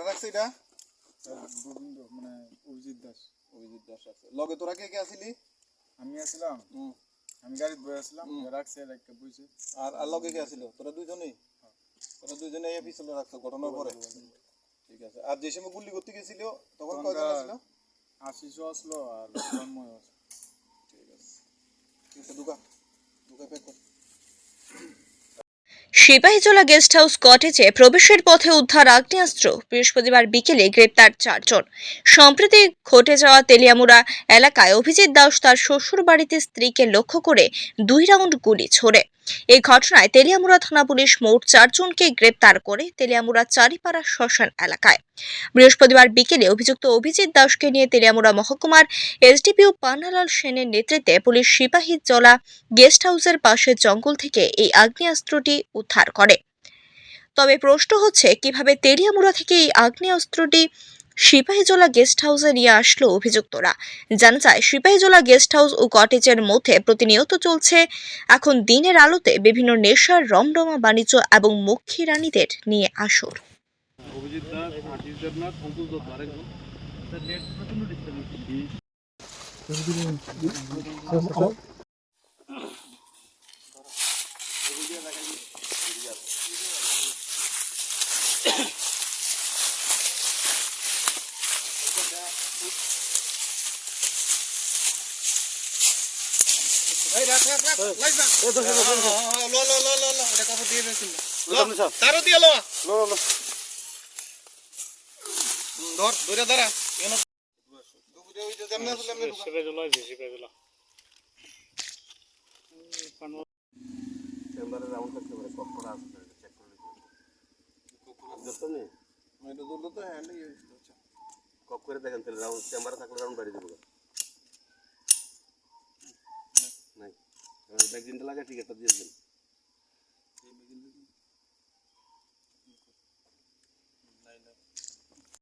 কেটা রাখছে এটা গোবিন্দ মানে অভিজিৎ দাস। অভিজিৎ দাস আছে। লগে তোরা কে কে আসিলি? আমি আসলাম। আমি গাড়িতে বয়ে আসলাম। রাখছে একটা বইছে। আর আর লগে কে আসিল? তোরা দুইজনেই? তোরা দুইজনে এই পিছনে রাখছো ঘটনার পরে। ঠিক আছে। আর যে সময় গুলি করতে গেছিল তখন কয়জন আসলো? আশিসও আসলো আর জন্ময় আসলো। ঠিক আছে। ঠিক আছে দুকা প্যাক কর সিপাহীজলা গেস্ট হাউস কটেজে প্রবেশের পথে উদ্ধার আগ্নেয়াস্ত্র। বৃহস্পতিবার বিকেলে গ্রেপ্তার চারজন। সম্প্রতি ঘটে যাওয়া তেলিয়ামুড়া এলাকায় অভিজিৎ দাস তার শ্বশুর বাড়িতে স্ত্রীকে লক্ষ্য করে দুই রাউন্ড গুলি ছোড়ে। এই ঘটনায় তেলিয়ামুড়া থানা পুলিশ মোট চারজনকে গ্রেপ্তার করে তেলিয়ামুড়া চারিপাড়া শ্মশান এলাকায়। বৃহস্পতিবার বিকেলে অভিযুক্ত অভিজিৎ দাসকে নিয়ে তেলিয়ামুড়া মহকুমার এসডিপিও পান্নালাল সেনের নেতৃত্বে পুলিশ সিপাহী জলা গেস্ট হাউসের পাশের জঙ্গল থেকে এই আগ্নেয়াস্ত্রটি উদ্ধার করে। তবে প্রশ্ন হচ্ছে, কীভাবে তেলিয়ামুড়া থেকে এই আগ্নেয়াস্ত্রটি সিপাহীজলা গেস্ট হাউসে নিয়ে আসলো অভিযুক্তরা। জানা যায় সিপাহীজলা গেস্ট হাউস ও কটেজের মধ্যে প্রতিনিয়ত চলছে। এখন দিনের আলোতে বিভিন্ন নেশার রমরমা বাণিজ্য এবং মক্ষী রানীদের নিয়ে আসর। অভিজিৎ দাস আশিস দেবনাথ অঙ্কুশ দত্ত আরেকজন। এই ধর ধরে ধরা দুপুরে ওই যে যেমনে আসলে এমনি ঢুকা। সিপাহীজলা আছে সিপাহীজলা এটা তো হ্যান্ড। কপ করে দেখেন তাহলে রাউন্ড চেম্বারে থাকলে রাউন্ড বাড়ি দেবো। নাই। ম্যাগজিনটা লাগে ঠিক আছে দিয়ে দেবেন।